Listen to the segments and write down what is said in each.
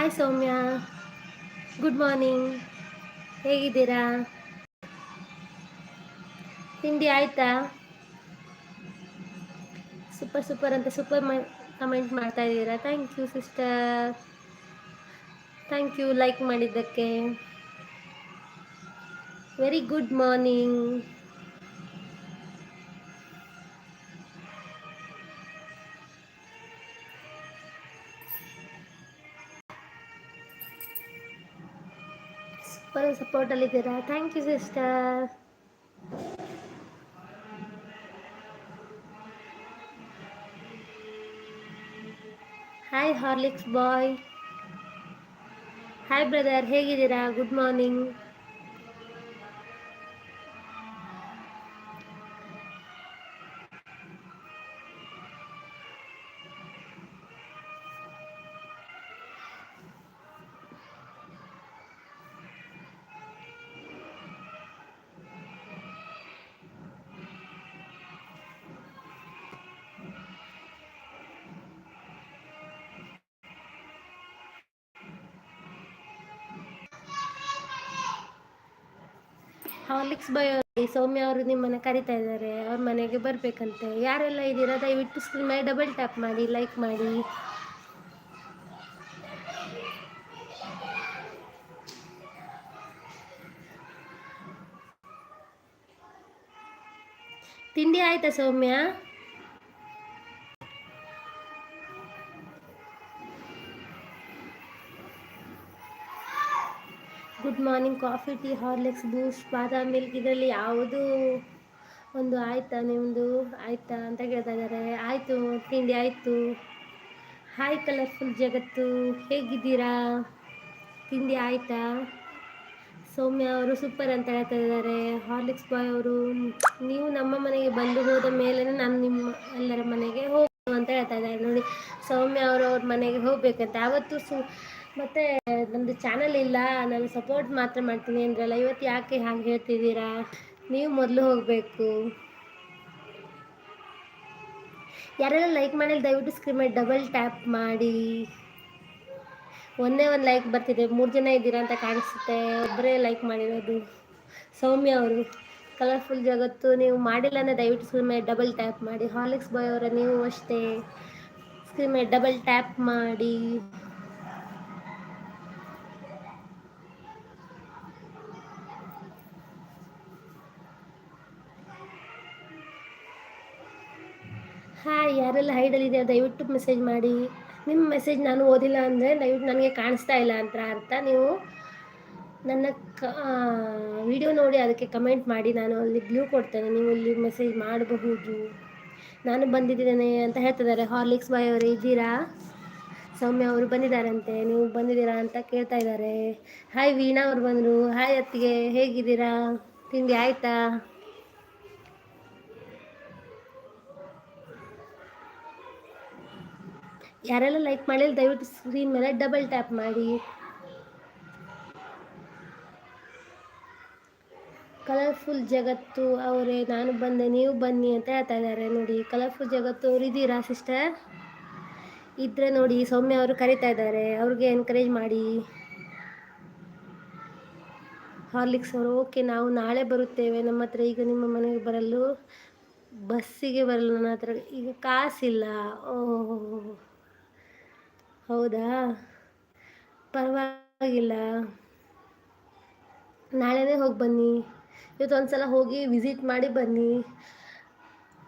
Hi ಸೌಮ್ಯ good morning ಹೇಗಿದ್ದೀರಾ ತಿಂಡಿ ಆಯ್ತಾ ಸೂಪರ್ ಸೂಪರ್ ಅಂತ ಸೂಪರ್ ಕಮೆಂಟ್ ಮಾಡ್ತಾ ಇದ್ದೀರಾ? Thank you sister thank you like ಮಾಡಿದ್ದಕ್ಕೆ. Very good morning super ಸಪೋರ್ಟಲ್ಲಿದ್ದೀರಾ thank you sister hi Horlicks bye hi brother ಹೇಗಿದ್ದೀರಾ? Good morning Horlicks bye Soumya ಅವರು ನಿಮ್ಮನ್ನು ಕರಿತಾ ಇದ್ದಾರೆ, ಅವ್ರ ಮನೆಗೆ ಬರಬೇಕಂತೆ. ಯಾರೆಲ್ಲ ಇದ್ದೀರಾ, ದಯವಿಟ್ಟು ಸ್ಕ್ರೀನ್ ಮೇಲೆ ಡಬಲ್ ಟ್ಯಾಪ್ ಮಾಡಿ ಲೈಕ್ ಮಾಡಿ. ತಿಂಡಿ ಆಯ್ತಾ Soumya? Morning coffee tea Horlicks Boost badam milk ಇದರಲ್ಲಿ ಯಾವುದು ಒಂದು ಆಯಿತಾ ನಿಮ್ಮದು ಆಯಿತಾ ಅಂತ ಕೇಳ್ತಾ ಇದ್ದಾರೆ. ಆಯಿತು, ತಿಂಡಿ ಆಯಿತು. ಹಾಯ್ ಕಲರ್ಫುಲ್ ಜಗತ್ತು. ಹೇಗಿದ್ದೀರಾ? ತಿಂಡಿ ಆಯಿತಾ? ಸೌಮ್ಯ ಅವರು ಸೂಪರ್ ಅಂತ ಹೇಳ್ತಾ ಇದ್ದಾರೆ. ಹಾರ್ಲಿಕ್ಸ್ ಬಾಯ್ ಅವರು, ನೀವು ನಮ್ಮ ಮನೆಗೆ ಬಂದು ಹೋದ ಮೇಲೆ ನಾನು ನಿಮ್ಮ ಎಲ್ಲರ ಮನೆಗೆ ಹೋಗು ಅಂತ ಹೇಳ್ತಾ ಇದ್ದಾರೆ. ನೋಡಿ, ಸೌಮ್ಯ ಅವರು ಅವ್ರ ಮನೆಗೆ ಹೋಗ್ಬೇಕಂತ. ಆವತ್ತು ಸು ಮತ್ತು ನಮ್ಮದು ಚಾನಲ್ ಇಲ್ಲ, ನಾನು ಸಪೋರ್ಟ್ ಮಾತ್ರ ಮಾಡ್ತೀನಿ ಅಂದ್ರಲ್ಲ, ಇವತ್ತು ಯಾಕೆ ಹಾಗೆ ಹೇಳ್ತಿದ್ದೀರಾ? ನೀವು ಮೊದಲು ಹೋಗಬೇಕು. ಯಾರೆಲ್ಲ ಲೈಕ್ ಮಾಡಿಲ್ಲ, ದಯವಿಟ್ಟು ಸ್ಕ್ರೀನ್ ಮೇಲೆ ಡಬಲ್ ಟ್ಯಾಪ್ ಮಾಡಿ. ಒಂದೇ ಒಂದು ಲೈಕ್ ಬರ್ತಿದೆ, ಮೂರು ಜನ ಇದ್ದೀರಾ ಅಂತ ಕಾಣಿಸುತ್ತೆ ಒಬ್ಬರೇ ಲೈಕ್ ಮಾಡಿರೋದು. ಸೌಮ್ಯ ಅವರು ಕಲರ್ಫುಲ್ ಜಗತ್ತು, ನೀವು ಮಾಡಿಲ್ಲ ಅಂದರೆ ದಯವಿಟ್ಟು ಸ್ಕ್ರೀನ್ ಮೇಲೆ ಡಬಲ್ ಟ್ಯಾಪ್ ಮಾಡಿ. ಹಾಲಿಕ್ಸ್ ಬಾಯ್ ಅವರ, ನೀವು ಅಷ್ಟೇ. ಸ್ಕ್ರೀನ್ ಮೇಲೆ ಡಬಲ್ ಟ್ಯಾಪ್ ಮಾಡಿ. ಯಾರೆಲ್ಲ ಹೈಡಲ್ಲಿದೆ ದಯವಿಟ್ಟು ಮೆಸೇಜ್ ಮಾಡಿ. ನಿಮ್ಮ ಮೆಸೇಜ್ ನಾನು ಓದಿಲ್ಲ ಅಂದರೆ ದಯವಿಟ್ಟು ನನಗೆ ಕಾಣಿಸ್ತಾ ಇಲ್ಲ ಅಂತ ಅರ್ಥ ನೀವು ನನ್ನ ಕ ವಿಡಿಯೋ ನೋಡಿ ಅದಕ್ಕೆ ಕಮೆಂಟ್ ಮಾಡಿ. ನಾನು ಅಲ್ಲಿ ಬ್ಲೂ ಕೊಡ್ತೇನೆ. ನೀವು ಇಲ್ಲಿ ಮೆಸೇಜ್ ಮಾಡಬಹುದು. ನಾನು ಬಂದಿದ್ದೇನೆ ಅಂತ ಹೇಳ್ತಿದ್ದಾರೆ. ಹಾರ್ಲಿಕ್ಸ್ ಬಾಯ್ ಅವರು, ಇದ್ದೀರಾ? ಸೌಮ್ಯ ಅವರು ಬಂದಿದ್ದಾರಂತೆ. ನೀವು ಬಂದಿದ್ದೀರಾ ಅಂತ ಕೇಳ್ತಾ ಇದ್ದಾರೆ. ಹಾಯ್ ವೀಣಾ ಅವರು ಬಂದರು. ಹಾಯ್ ಅತ್ತಿಗೆ. ಹೇಗಿದ್ದೀರಾ? ತಿಂಡಿ ಆಯಿತಾ? ಯಾರೆಲ್ಲ ಲೈಕ್ ಮಾಡಿಲ್ಲ, ದಯವಿಟ್ಟು ಸ್ಕ್ರೀನ್ ಮೇಲೆ ಡಬಲ್ ಟ್ಯಾಪ್ ಮಾಡಿ. ಕಲರ್ಫುಲ್ ಜಗತ್ತು ಅವರೇ, ನಾನು ಬಂದೆ, ನೀವು ಬನ್ನಿ ಅಂತ ಹೇಳ್ತಾ ಇದ್ದಾರೆ ನೋಡಿ. ಕಲರ್ಫುಲ್ ಜಗತ್ತು ಅವ್ರು ಇದ್ದೀರಾ ಸಿಸ್ಟರ್ ಇದ್ರೆ ನೋಡಿ, ಸೌಮ್ಯ ಅವರು ಕರಿತಾ ಇದ್ದಾರೆ. ಅವ್ರಿಗೆ ಎನ್ಕರೇಜ್ ಮಾಡಿ. ಹಾರ್ಲಿಕ್ಸ್ ಅವರು ಓಕೆ ನಾವು ನಾಳೆ ಬರುತ್ತೇವೆ. ನಮ್ಮ ಹತ್ರ ಈಗ ನಿಮ್ಮ ಮನೆಗೆ ಬರಲು ಬಸ್ಸಿಗೆ ಬರಲು ನನ್ನ ಹತ್ರ. ಈಗ ಕಾಸಿಲ್ಲ. ಓಹೋ. ಹೌದಾ? ಪರವಾಗಿಲ್ಲ. ನಾಳೆನೇ ಹೋಗಿ ಬನ್ನಿ. ಇವತ್ತು ಒಂದು ಸಲ ಹೋಗಿ ವಿಸಿಟ್ ಮಾಡಿ ಬನ್ನಿ.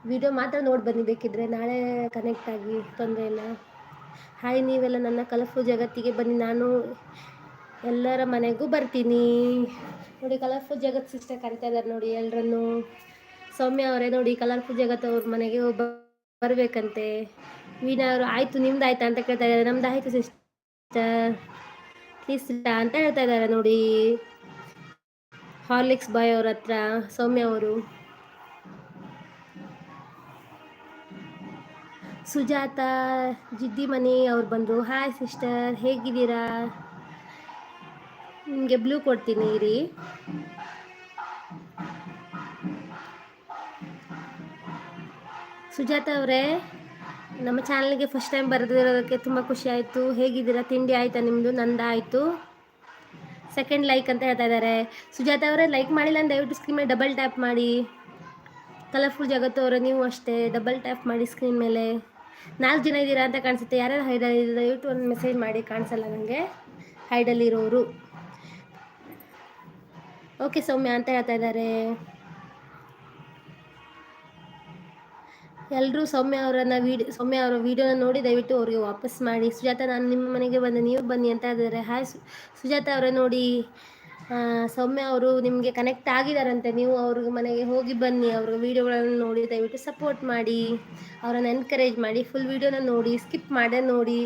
ವಿಡಿಯೋ ಮಾತ್ರ ನೋಡಿ ಬನ್ನಿ ಬೇಕಿದ್ರೆ. ನಾಳೆ ಕನೆಕ್ಟ್ ಆಗಿ, ತೊಂದರೆ ಇಲ್ಲ. ಹಾಯ್ ನೀವೆಲ್ಲ ನನ್ನ ಕಲರ್ಫುಲ್ ಜಗತ್ತಿಗೆ ಬನ್ನಿ. ನಾನು ಎಲ್ಲರ ಮನೆಗೂ ಬರ್ತೀನಿ. ನೋಡಿ ಕಲರ್ಫುಲ್ ಜಗತ್ ಸಿಸ್ಟರ್ ಕರಿತಾ ಇದ್ದಾರೆ ನೋಡಿ ಎಲ್ಲರನ್ನು ಸೌಮ್ಯ ಅವರೇ ನೋಡಿ ಕಲರ್ಫುಲ್ ಜಗತ್ ಅವ್ರ ಮನೆಗೆ ಹೋಗಿ ಬರಬೇಕಂತೆ. ವೀಣಾ ಅವರು ಆಯ್ತು ನಿಮ್ದು ಆಯ್ತಾ ಅಂತ ಕೇಳ್ತಾ ಇದ್ದಾರೆ. ನಮ್ದು ಆಯ್ತು ಸಿಸ್ಟರ್ ಅಂತ ಹೇಳ್ತಾ ಇದ್ದಾರೆ ನೋಡಿ. ಹಾರ್ಲಿಕ್ಸ್ ಬಾಯ್ ಅವ್ರ ಹತ್ರ, ಸೌಮ್ಯ ಅವರು. ಸುಜಾತ ಜಿದ್ದಿ ಮನಿ ಅವ್ರು ಬಂದರು. ಹಾಯ್ ಸಿಸ್ಟರ್ ಹೇಗಿದ್ದೀರಾ? ನಿಮಗೆ ಬ್ಲೂ ಕೊಡ್ತೀನಿ ರೀ ಸುಜಾತ ಅವರೇ, ನಮ್ಮ ಚಾನಲ್ಗೆ ಫಸ್ಟ್ ಟೈಮ್ ಬರೆದಿರೋದಕ್ಕೆ ತುಂಬ ಖುಷಿ ಆಯಿತು. ಹೇಗಿದ್ದೀರಾ? ತಿಂಡಿ ಆಯಿತಾ ನಿಮ್ಮದು ನಂದು ಆಯಿತು. ಸೆಕೆಂಡ್ ಲೈಕ್ ಅಂತ ಹೇಳ್ತಾ ಇದ್ದಾರೆ. ಸುಜಾತ ಅವರೇ ಲೈಕ್ ಮಾಡಿಲ್ಲ ಅಂದರೆ ದಯವಿಟ್ಟು ಸ್ಕ್ರೀನ್ ಮೇಲೆ ಡಬಲ್ ಟ್ಯಾಪ್ ಮಾಡಿ. ಕಲರ್ಫುಲ್ ಜಗತ್ತು ಅವರೇ, ನೀವು ಅಷ್ಟೇ. ಡಬಲ್ ಟ್ಯಾಪ್ ಮಾಡಿ ಸ್ಕ್ರೀನ್ ಮೇಲೆ. ನಾಲ್ಕು ಜನ ಇದ್ದೀರಾ ಅಂತ ಕಾಣಿಸುತ್ತೆ. ಯಾರ್ಯಾರು ಹೈಡಲ್ಲಿ ದಯವಿಟ್ಟು ಒಂದು ಮೆಸೇಜ್ ಮಾಡಿ. ಕಾಣಿಸಲ್ಲ ನನಗೆ ಹೈಡಲ್ಲಿರೋರು ಓಕೆ ಸೌಮ್ಯ ಅಂತ ಹೇಳ್ತಾ ಇದ್ದಾರೆ. ಎಲ್ಲರೂ ಸೌಮ್ಯ ಅವರನ್ನು ವೀಡ್, ಸೌಮ್ಯ ಅವರ ವೀಡಿಯೋನ ನೋಡಿ ದಯವಿಟ್ಟು ಅವರಿಗೆ ವಾಪಸ್ ಮಾಡಿ. ಸುಜಾತ, ನಾನು ನಿಮ್ಮ ಮನೆಗೆ ಬಂದು. ನೀವು ಬನ್ನಿ ಅಂತ ಇದ್ದಾರೆ ಹಾಯ್ ಸುಜಾತ ಅವರ ನೋಡಿ ಸೌಮ್ಯ ಅವರು ನಿಮಗೆ ಕನೆಕ್ಟ್ ಆಗಿದಾರಂತೆ ನೀವು ಅವ್ರಿಗೆ ಮನೆಗೆ ಹೋಗಿ ಬನ್ನಿ. ಅವ್ರ ವೀಡಿಯೋಗಳನ್ನು ನೋಡಿ ದಯವಿಟ್ಟು ಸಪೋರ್ಟ್ ಮಾಡಿ. ಅವರನ್ನು ಎನ್ಕರೇಜ್ ಮಾಡಿ. ಫುಲ್ ವೀಡಿಯೋನ ನೋಡಿ ಸ್ಕಿಪ್ ಮಾಡೇ ನೋಡಿ.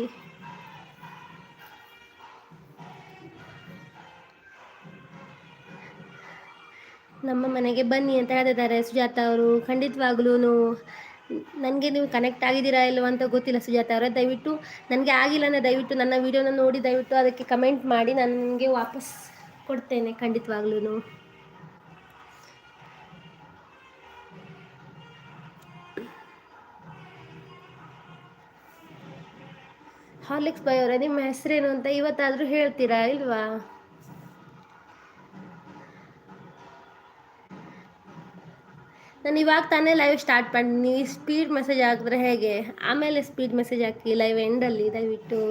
ನಮ್ಮ ಮನೆಗೆ ಬನ್ನಿ ಅಂತ ಹೇಳ್ತಿದ್ದಾರೆ ಸುಜಾತ ಅವರು. ಖಂಡಿತವಾಗ್ಲೂ ನನಗೆ ನೀವು ಕನೆಕ್ಟ್ ಆಗಿದ್ದೀರಾ ಇಲ್ವಾ ಅಂತ ಗೊತ್ತಿಲ್ಲ ಸುಜಾತ ಅವರೇ. ದಯವಿಟ್ಟು ನನಗೆ ಆಗಿಲ್ಲ ಅಂದರೆ ದಯವಿಟ್ಟು ನನ್ನ ವೀಡಿಯೋನ ನೋಡಿ, ದಯವಿಟ್ಟು ಅದಕ್ಕೆ ಕಮೆಂಟ್ ಮಾಡಿ, ನನಗೆ ವಾಪಸ್ ಕೊಡ್ತೇನೆ ಖಂಡಿತವಾಗ್ಲೂ ಹಾರ್ಲಿಕ್ಸ್ ಬಾಯ್ ಅವರೇ, ನಿಮ್ಮ ಹೆಸರೇನು ಅಂತ ಇವತ್ತಾದರೂ ಹೇಳ್ತೀರಾ ಇಲ್ವಾ? ನಾನು ಇವಾಗ ತಾನೇ ಲೈವ್ ಸ್ಟಾರ್ಟ್ ಮಾಡಿ, ನೀವು ಸ್ಪೀಡ್ ಮೆಸೇಜ್ ಹಾಕಿದ್ರೆ ಹೇಗೆ? ಆಮೇಲೆ ಸ್ಪೀಡ್ ಮೆಸೇಜ್ ಹಾಕಿ ಲೈವ್ ಎಂಡಲ್ಲಿ ದಯವಿಟ್ಟು.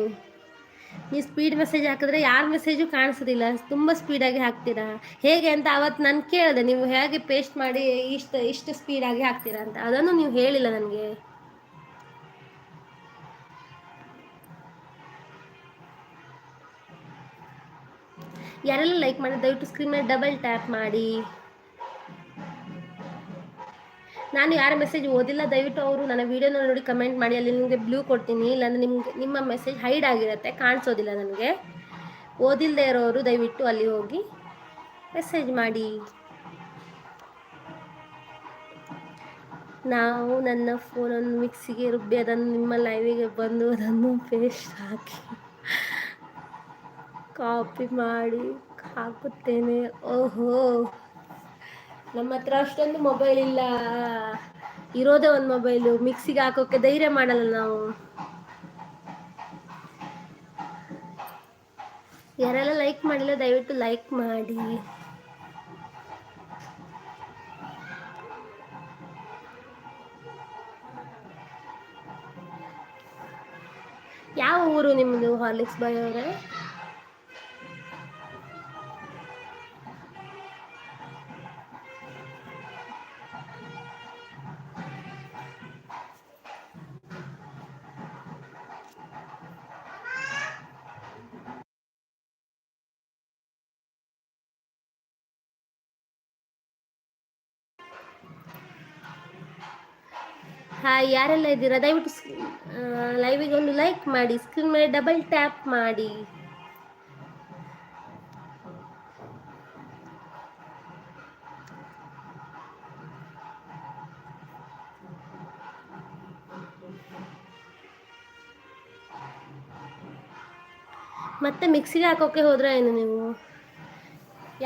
ನೀವು ಸ್ಪೀಡ್ ಮೆಸೇಜ್ ಹಾಕಿದ್ರೆ ಯಾರ ಮೆಸೇಜು ಕಾಣಿಸೋದಿಲ್ಲ, ತುಂಬ ಸ್ಪೀಡಾಗಿ ಹಾಕ್ತೀರಾ? ಹೇಗೆ ಅಂತ ಅವತ್ತು ನಾನು ಕೇಳಿದೆ, ನೀವು ಹೇಗೆ ಪೇಸ್ಟ್ ಮಾಡಿ ಇಷ್ಟು ಇಷ್ಟು ಸ್ಪೀಡಾಗಿ ಹಾಕ್ತೀರಾ ಅಂತ. ಅದನ್ನು ನೀವು ಹೇಳಿಲ್ಲ ನನಗೆ. ಯಾರೆಲ್ಲ ಲೈಕ್ ಮಾಡಿ ದಯವಿಟ್ಟು ಸ್ಕ್ರೀನ್ ಮೇಲೆ ಡಬಲ್ ಟ್ಯಾಪ್ ಮಾಡಿ. ನಾನು ಯಾರ ಮೆಸೇಜ್ ಓದಿಲ್ಲ, ದಯವಿಟ್ಟು ಅವರು ನನ್ನ ವೀಡಿಯೋನ ನೋಡಿ ಕಮೆಂಟ್ ಮಾಡಿ, ಅಲ್ಲಿ ನಿಮಗೆ ಬ್ಲೂ ಕೊಡ್ತೀನಿ, ಇಲ್ಲಾಂದರೆ ನಿಮಗೆ, ನಿಮ್ಮ ಮೆಸೇಜ್ ಹೈಡ್ ಆಗಿರುತ್ತೆ, ಕಾಣಿಸೋದಿಲ್ಲ ನನಗೆ. ಓದಿಲ್ಲದೆ ಇರೋರು ದಯವಿಟ್ಟು ಅಲ್ಲಿ ಹೋಗಿ ಮೆಸೇಜ್ ಮಾಡಿ. ನಾವು ನನ್ನ ಫೋನನ್ನು ಮಿಕ್ಸಿಗೆ ರುಬ್ಬಿ ಅದನ್ನು ನಿಮ್ಮ ಲೈವಿಗೆ ಬಂದು, ಅದನ್ನು ಪೇಸ್ಟ್ ಹಾಕಿ ಕಾಪಿ ಮಾಡಿ, ಹಾಕುತ್ತೇನೆ. ಓಹೋ! ನಮ್ಮ ಹತ್ರ ಅಷ್ಟೊಂದು ಮೊಬೈಲ್ ಇಲ್ಲ. ಇರೋದೇ ಒಂದು ಮೊಬೈಲು ಮಿಕ್ಸಿಗೆ ಹಾಕೋಕೆ ಧೈರ್ಯ ಮಾಡಲ್ಲ ನಾವು. ಯಾರೆಲ್ಲ ಲೈಕ್ ಮಾಡಿಲ್ಲ, ದಯವಿಟ್ಟು ಲೈಕ್ ಮಾಡಿ. ಯಾವ ಊರು ನಿಮ್ಮದು ಹಾರ್ಲಿಕ್ಸ್ ಬಾಯ್ ಅವರೇ? ಯಾರೆಲ್ಲ ಇದ್ದೀರಾ? ದಯವಿಟ್ಟು ಲೈವಿಗೆ ಒಂದು ಲೈಕ್ ಮಾಡಿ ಸ್ಕ್ರೀನ್ ಮೇಲೆ ಡಬಲ್ ಟ್ಯಾಪ್ ಮಾಡಿ. ಮತ್ತೆ ಮಿಕ್ಸಿಗೆ ಹಾಕೋಕೆ ಹೋದ್ರೆ ಏನು ನೀವು?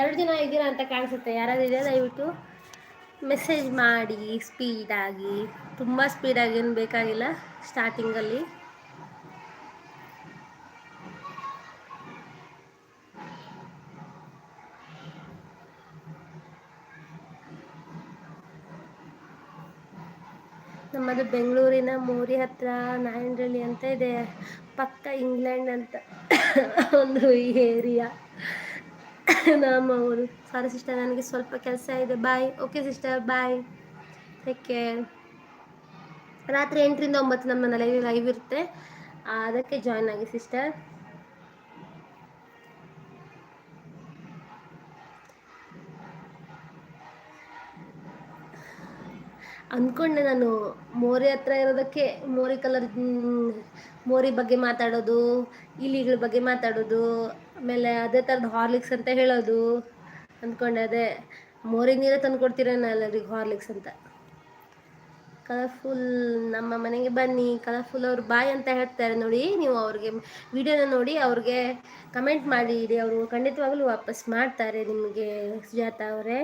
ಎರಡು ದಿನ ಇದ್ದೀರಾ ಅಂತ ಕಾಣಿಸುತ್ತೆ. ಯಾರಾದ್ರೂ ಇದೆಯಾ ದಯವಿಟ್ಟು ಮೆಸೇಜ್ ಮಾಡಿ ಸ್ಪೀಡಾಗಿ ತುಂಬ ಸ್ಪೀಡಾಗೇನು ಬೇಕಾಗಿಲ್ಲ ಸ್ಟಾರ್ಟಿಂಗಲ್ಲಿ ನಮ್ಮದು ಬೆಂಗಳೂರಿನ ಮೋರಿ ಹತ್ರ ನಾಯಂಡ್ರಳ್ಳಿ ಅಂತ ಇದೆ. ಪಕ್ಕ ಇಂಗ್ಲೆಂಡ್ ಅಂತ ಒಂದು ಏರಿಯಾ. ನಮ್ಮ ಊರು. ಸಾರಿ ಸಿಸ್ಟರ್ ನನಗೆ ಸ್ವಲ್ಪ ಕೆಲಸ ಇದೆ. Bye okay sister bye take care ರಾತ್ರಿ ಎಂಟರಿಂದ ಒಂಬತ್ತು ನಮ್ಮ ಲೈವ್ ಲೈವ್ ಇರುತ್ತೆ. ಅದಕ್ಕೆ ಜಾಯ್ನ್ ಆಗಿ ಸಿಸ್ಟರ್ ಅಂದ್ಕೊಂಡೆ ನಾನು, ಮೋರಿ ಹತ್ರ ಇರೋದಕ್ಕೆ ಮೋರಿ ಕಲರ್ ಮೋರಿ ಬಗ್ಗೆ ಮಾತಾಡೋದು, ಇಲಿಗಳ ಬಗ್ಗೆ ಮಾತಾಡೋದು, ಆಮೇಲೆ ಅದೇ ಥರದ ಹಾರ್ಲಿಕ್ಸ್ ಅಂತ ಹೇಳೋದು. ಅಂದ್ಕೊಂಡೆ ಅದೇ, ಮೋರಿ ನೀರೇ ತಂದು ಕೊಡ್ತೀರೇನೋ ಎಲ್ಲರಿಗೆ ಹಾರ್ಲಿಕ್ಸ್ ಅಂತ. ಕಲರ್ಫುಲ್ ನಮ್ಮ ಮನೆಗೆ ಬನ್ನಿ ಕಲರ್ಫುಲ್ ಅವ್ರು ಬಾಯ್ ಅಂತ ಹೇಳ್ತಾರೆ ನೋಡಿ. ನೀವು ಅವ್ರಿಗೆ ವಿಡಿಯೋನ ನೋಡಿ, ಅವ್ರಿಗೆ ಕಮೆಂಟ್ ಮಾಡಿ. ಇಡಿ ಅವರು ಖಂಡಿತವಾಗ್ಲೂ ವಾಪಸ್ ಮಾಡ್ತಾರೆ ನಿಮಗೆ, ಸುಜಾತ ಅವರೇ.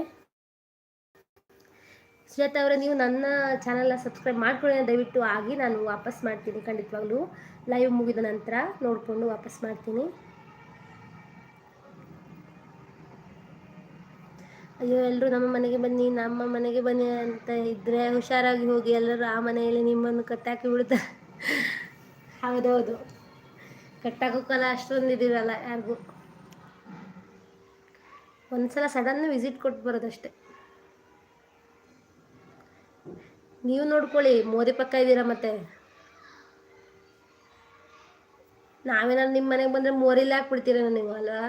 ಸುಜಾತ ಅವರೇ, ನೀವು ನನ್ನ ಚಾನಲ್ನ ಸಬ್ಸ್ಕ್ರೈಬ್ ಮಾಡ್ಕೊಳ್ಳಿ ದಯವಿಟ್ಟು ಆಗಿ ನಾನು ವಾಪಸ್ ಮಾಡ್ತೀನಿ ಖಂಡಿತವಾಗ್ಲೂ. ಲೈವ್ ಮುಗಿದ ನಂತರ ನೋಡಿಕೊಂಡು ವಾಪಸ್ ಮಾಡ್ತೀನಿ. ಅಯ್ಯೋ ಎಲ್ಲರೂ ನಮ್ಮ ಮನೆಗೆ ಬನ್ನಿ, ನಮ್ಮ ಮನೆಗೆ ಬನ್ನಿ ಅಂತ ಇದ್ದರೆ ಹುಷಾರಾಗಿ ಹೋಗಿ ಎಲ್ಲರೂ ಆ ಮನೆಯಲ್ಲಿ ನಿಮ್ಮನ್ನು ಕಟ್ಟಾಕಿ ಬಿಡ್ತಾರೆ. ಹೌದೌದು. ಕಟ್ಟಾಕೋಕ್ಕಲ್ಲ ಅಷ್ಟೊಂದು ಇದಿರಲ್ಲ ಯಾರಿಗೂ. ಒಂದ್ಸಲ ಸಡನ್ ವಿಸಿಟ್ ಕೊಟ್ಟು ಬರೋದಷ್ಟೆ. ನೀವು ನೋಡ್ಕೊಳ್ಳಿ, ಮೋದಿ ಪಕ್ಕ ಇದ್ದೀರಾ ಮತ್ತೆ? ನಾವೇನಾದ್ರು ನಿಮ್ಮ ಮನೆಗೆ ಬಂದರೆ ಮೋರಿಲ್ಲ ಹಾಕ್ಬಿಡ್ತೀರ ನೀವು, ಅಲ್ವಾ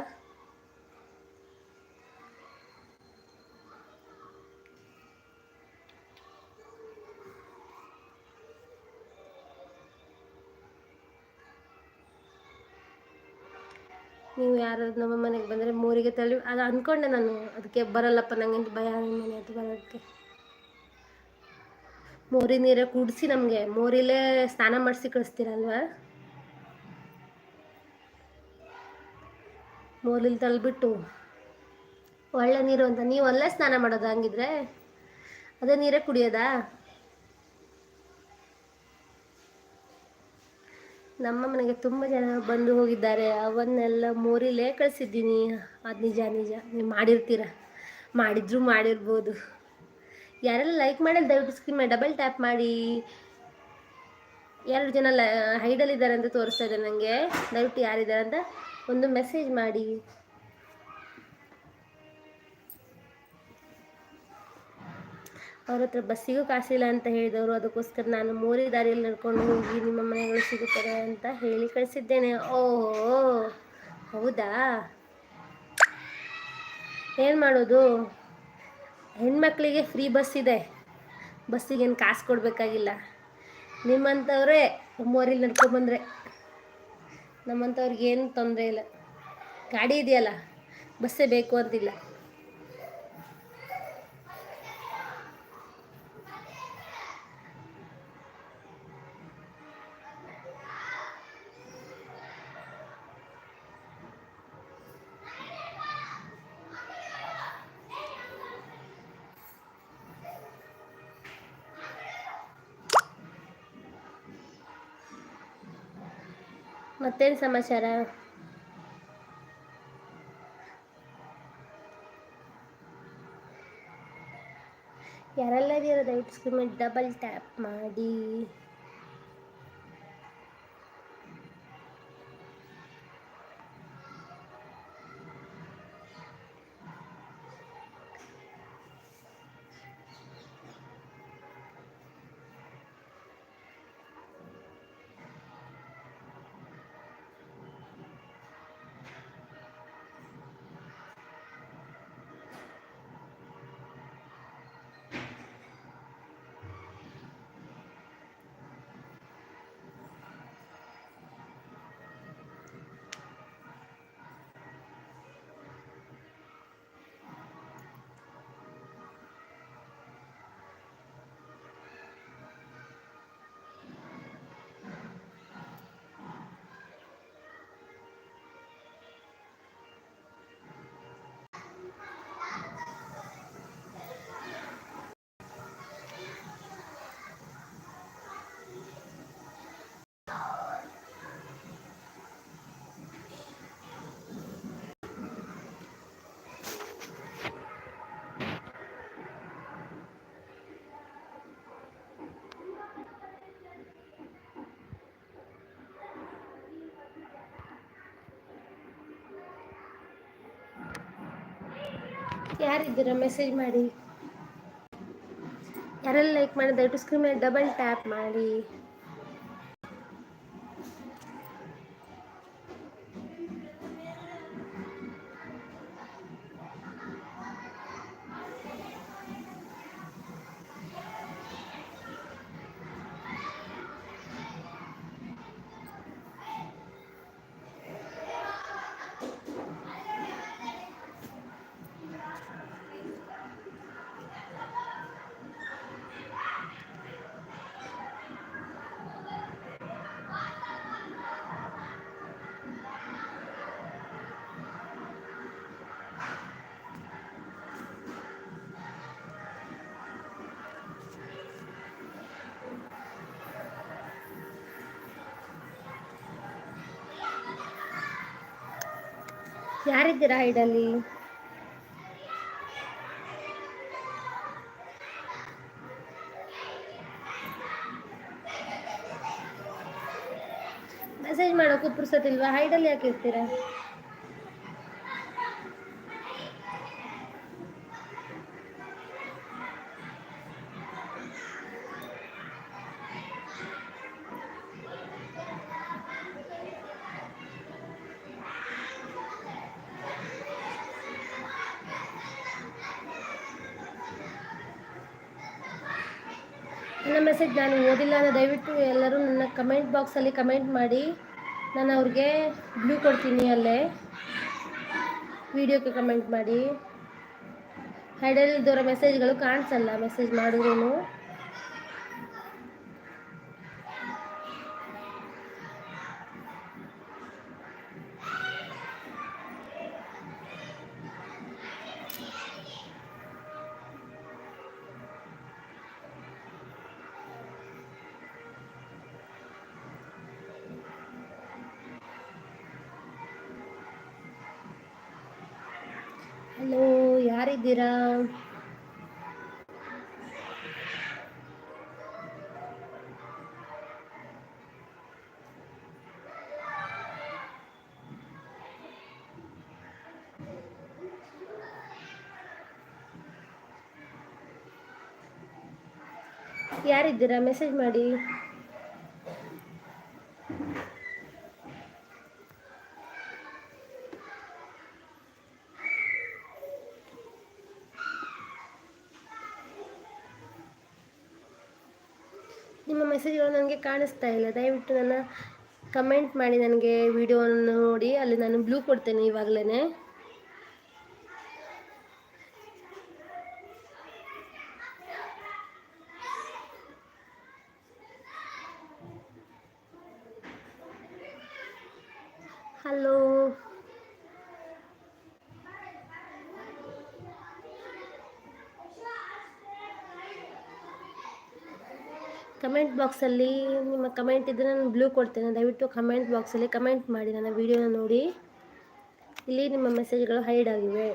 ನೀವು ಯಾರು ನಮ್ಮ ಮನೆಗೆ ಬಂದರೆ ಮೂರಿಗೆ ತಳ್ಳಿ, ಅದು ಅಂದ್ಕೊಂಡೆ ನಾನು. ಅದಕ್ಕೆ ಬರಲ್ಲಪ್ಪ ನನಗೆ ಭಯ ಮನೆ ಹತ್ರ ಮೋರಿ ನೀರೇ ಕುಡಿಸಿ ನಮಗೆ. ಮೋರಿಲೇ ಸ್ನಾನ ಮಾಡಿಸಿ ಕಳಿಸ್ತೀರಲ್ವ? ಮೋರಿಲಿ ತಳ್ಳಿಬಿಟ್ಟು ಒಳ್ಳೆ ನೀರು ಅಂತ, ನೀವು ಅಲ್ಲೇ ಸ್ನಾನ ಮಾಡೋದು ಹಂಗಿದ್ರೆ? ಅದೇ ನೀರೇ ಕುಡಿಯೋದಾ? ನಮ್ಮ ಮನೆಗೆ ತುಂಬ ಜನ ಬಂದು ಹೋಗಿದ್ದಾರೆ. ಅವನ್ನೆಲ್ಲ ಮೋರಿಲೇ ಕಳಿಸಿದ್ದೀನಿ. ಅದು ನಿಜ ನಿಜ. ನೀವು ಮಾಡಿರ್ತೀರ? ಮಾಡಿದ್ರು ಮಾಡಿರ್ಬೋದು. ಯಾರೆಲ್ಲ ಲೈಕ್ ಮಾಡಿಲ್ಲ ದಯವಿಟ್ಟು ಸ್ಕ್ರೀನ್ ಮಾಡಿ ಡಬಲ್ ಟ್ಯಾಪ್ ಮಾಡಿ. ಎರಡು ಜನ ಲ ಹೈಡಲ್ಲಿದ್ದಾರೆ ಅಂತ ತೋರಿಸ್ತಾ ಇದೆ ನನಗೆ ದಯವಿಟ್ಟು ಯಾರಿದ್ದಾರೆ ಅಂತ ಒಂದು ಮೆಸೇಜ್ ಮಾಡಿ. ಅವ್ರ ಹತ್ರ ಬಸ್ಸಿಗೂ ಕಾಸಿಲ್ಲ ಅಂತ ಹೇಳಿದವರು, ಅದಕ್ಕೋಸ್ಕರ ನಾನು ಮೂರೇ ದಾರಿಯಲ್ಲಿ ನಡ್ಕೊಂಡು ಹೋಗಿ ನಿಮ್ಮ ಮನೆಗಳು ಸಿಗುತ್ತದೆ ಅಂತ ಹೇಳಿ ಕಳಿಸಿದ್ದೇನೆ. ಓಹೋ, ಹೌದಾ? ಏನು ಮಾಡೋದು? ಹೆಣ್ಮಕ್ಳಿಗೆ ಫ್ರೀ ಬಸ್ ಇದೆ. ಬಸ್ಸಿಗೇನು ಕಾಸು ಕೊಡಬೇಕಾಗಿಲ್ಲ. ನಿಮ್ಮಂಥವ್ರೆ ಮೋರಿಲಿ ನಡ್ಕೊಂಡ್ಬಂದ್ರೆ ನಮ್ಮಂಥವ್ರಿಗೆ ಏನು ತೊಂದರೆ ಇಲ್ಲ. ಗಾಡಿ ಇದೆಯಲ್ಲ, ಬಸ್ಸೇ ಬೇಕು ಅಂತಿಲ್ಲ. ಮತ್ತೇನು ಸಮಾಚಾರ? ಯಾರೆಲ್ಲ ಇದೆಯಲ್ಲ ದಯವಿಟ್ಟು ಸ್ಕ್ರೀನ್ ಡಬಲ್ ಟ್ಯಾಪ್ ಮಾಡಿ. ಯಾರಿದ್ದೀರಾ? ಮೆಸೇಜ್ ಮಾಡಿ. ಯಾರೆಲ್ಲ ಲೈಕ್ ಮಾಡಿ ದಯವಿಟ್ಟು ಸ್ಕ್ರೀನ್ ಮೇಲೆ ಡಬಲ್ ಟ್ಯಾಪ್ ಮಾಡಿ. ಯಾರಿದ್ದೀರಾ ಹೈಡಲ್ಲಿ? ಮೆಸೇಜ್ ಮಾಡೋಕ್ಕೂ ಪುರ್ಸತ್ತಿಲ್ವಾ ಹೈಡಲ್ಲಿ ಯಾಕೆ ಇರ್ತೀರಾ? ನಾನು ಓದಿಲ್ಲ ಅಂದರೆ ದಯವಿಟ್ಟು ಎಲ್ಲರೂ ನನ್ನ ಕಮೆಂಟ್ ಬಾಕ್ಸಲ್ಲಿ ಕಮೆಂಟ್ ಮಾಡಿ. ನಾನು ಅವ್ರಿಗೆ ಬ್ಲೂ ಕೊಡ್ತೀನಿ ಅಲ್ಲೇ. ವಿಡಿಯೋಕ್ಕೆ ಕಮೆಂಟ್ ಮಾಡಿ. ಹೈಡಲ್ಲಿದ್ದವರ ಮೆಸೇಜ್ಗಳು ಕಾಣಿಸಲ್ಲ ಮೆಸೇಜ್ ಮಾಡಿದ್ರೂ ಯಾರಿದ್ದೀರಾ? ಮೆಸೇಜ್ ಮಾಡಿ. ನಿಮ್ಮ ಮೆಸೇಜ್ಗಳು ನನಗೆ ಕಾಣಿಸ್ತಾ ಇಲ್ಲ. ದಯವಿಟ್ಟು ನನ್ನ ಕಮೆಂಟ್ ಮಾಡಿ. ನನಗೆ ವಿಡಿಯೋವನ್ನು ನೋಡಿ. ಅಲ್ಲಿ ನಾನು ಬ್ಲೂ ಕೊಡ್ತೇನೆ ಇವಾಗಲೇ ಹಲೋ. ಕಮೆಂಟ್ ಬಾಕ್ಸಲ್ಲಿ ನಿಮ್ಮ ಕಮೆಂಟ್ ಇದ್ದರೆ ನಾನು ಬ್ಲೂ ಕೊಡ್ತೇನೆ. ದಯವಿಟ್ಟು ಕಮೆಂಟ್ ಬಾಕ್ಸಲ್ಲಿ ಕಮೆಂಟ್ ಮಾಡಿ ನನ್ನ ವೀಡಿಯೋನ ನೋಡಿ. ಇಲ್ಲಿ ನಿಮ್ಮ ಮೆಸೇಜ್ಗಳು ಹೈಡ್ ಆಗಿವೆ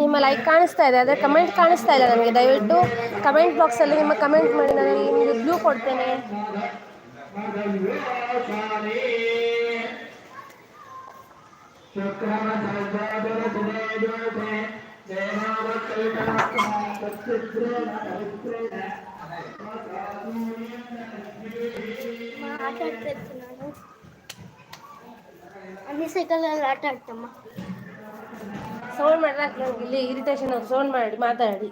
ನಿಮ್ಮ ಲೈಕ್ ಕಾಣಿಸ್ತಾ ಇದೆ, ಆದರೆ ಕಮೆಂಟ್ ಕಾಣಿಸ್ತಾ ಇಲ್ಲ ನನಗೆ ದಯವಿಟ್ಟು ಕಮೆಂಟ್ ಬಾಕ್ಸಲ್ಲಿ ನಿಮ್ಮ ಕಮೆಂಟ್ ಮಾಡಿ, ನಾನು ನಿಮಗೆ ಬ್ಲೂ ಕೊಡ್ತೇನೆ. ಅಲ್ಲಿ ಸೈಕಲಲ್ಲಿ ಆಟ ಆಡ್ತಮ್ಮ. ಸೌಂಡ್ ಮಾಡ್ಲಾಕ ಇಲ್ಲಿ ಇರಿಟೇಷನ್ ಸೌಂಡ್ ಮಾಡಿ ಮಾತಾಡಿ.